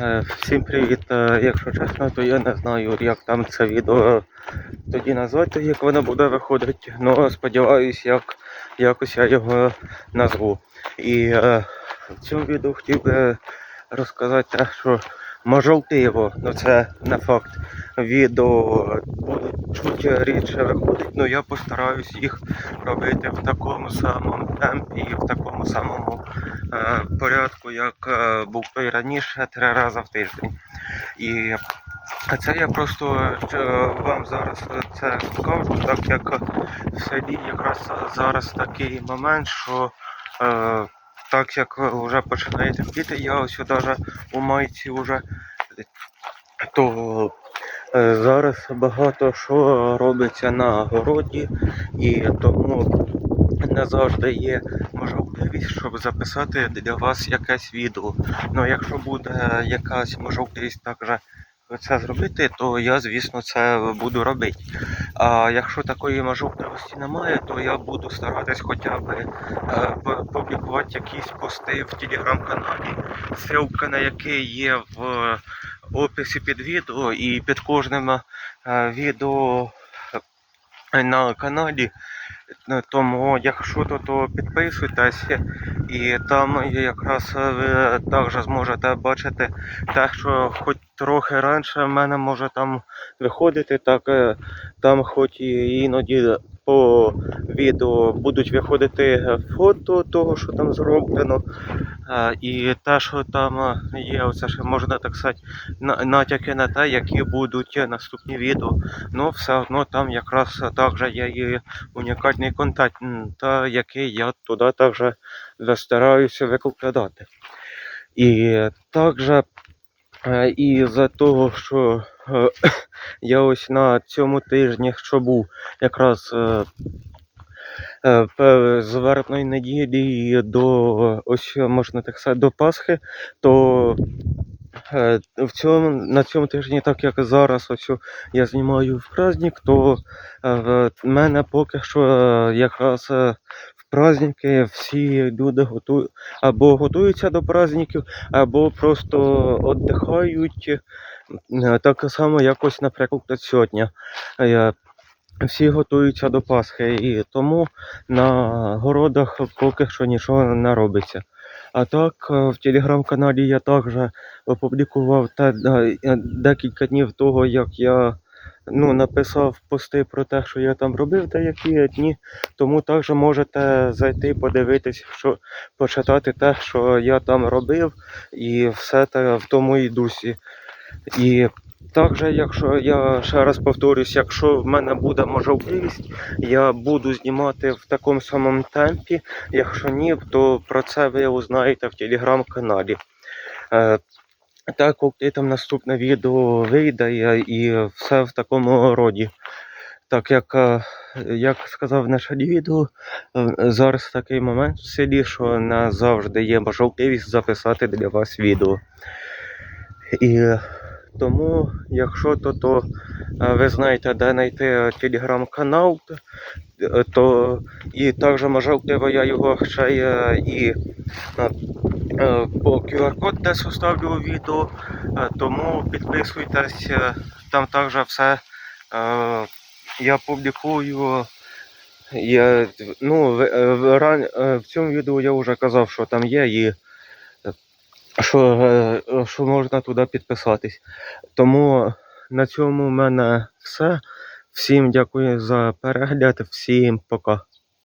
Е, Всім привіт. Е, Якщо чесно, то я не знаю, як там це відео тоді назвати, як воно буде виходити. Ну, сподіваюсь, як якось я його назву. І е, в цьому відео хотів би розказати те, що можливо, ну це не факт. Відео будуть чуть рідше виходить, але я постараюсь їх робити в такому самому темпі і в такому самому е, порядку, як е, був той раніше, три рази в тиждень. І це я просто е, вам зараз це скажу, так як в селі якраз зараз такий момент, що е, так як вже починає темпіти, я ось навіть у майці вже то зараз багато що робиться на городі, і тому не завжди є можливість, щоб записати для вас якесь відео. Ну якщо буде якась можливість також це зробити, то я, звісно, це буду робити. А якщо такої можливості немає, то я буду старатись хоча б е, публікувати якісь пости в телеграм-каналі, ссылка на який є в описі під відео і під кожним е, відео е, на каналі. Е, Тому, якщо то, то підписуйтесь, і там якраз ви також зможете бачити те, що хоч трохи раніше в мене може там виходити, так там хоч і іноді по відео будуть виходити фото того, що там зроблено. І те, що там е, є, оце ще можна так сказати, натяки на те, які будуть наступні відео. Ну, все одно там якраз також є і унікальний контент, який я туди також стараюся викладати. І також е, і за того, що е, я ось на цьому тижні, що був якраз з вербної неділі до ось можна так сказати до Пасхи, то е, в цьому, на цьому тижні, так як зараз ось я знімаю в праздник, то е, в мене поки що е, якраз е, в праздники всі люди готують або готуються до праздників, або просто віддихають. Е, Так само якось, наприклад, сьогодні. Всі готуються до Пасхи, і тому на городах поки що нічого не робиться. А так, е, в телеграм-каналі я також опублікував те, е, е, декілька днів того, як я ну, написав пости про те, що я там робив деякі дні. Тому також можете зайти подивитись, що почитати те, що я там робив, і все те в тому і дусі. І також, якщо я ще раз повторюсь, якщо в мене буде можливість, я буду знімати в такому самому темпі. Якщо ні, то про це ви узнаєте в телеграм-каналі. Е, так, коли там наступне відео вийде і, все в такому роді. Так як, е, як сказав наше відео, зараз такий момент в селі, що не завжди є можливість записати для вас відео. І тому, якщо то, то е, ви знаєте, де знайти телеграм-канал, е, то і також можливо я його ще е, і е, е, по QR-код десь оставлю у відео, е, тому підписуйтесь, е, там також все е, я публікую. Я, ну, в, е, е, цьому відео я вже казав, що там є і е, що, е, що можна туди підписатись. Тому на цьому в мене все. Всім дякую за перегляд, всім пока.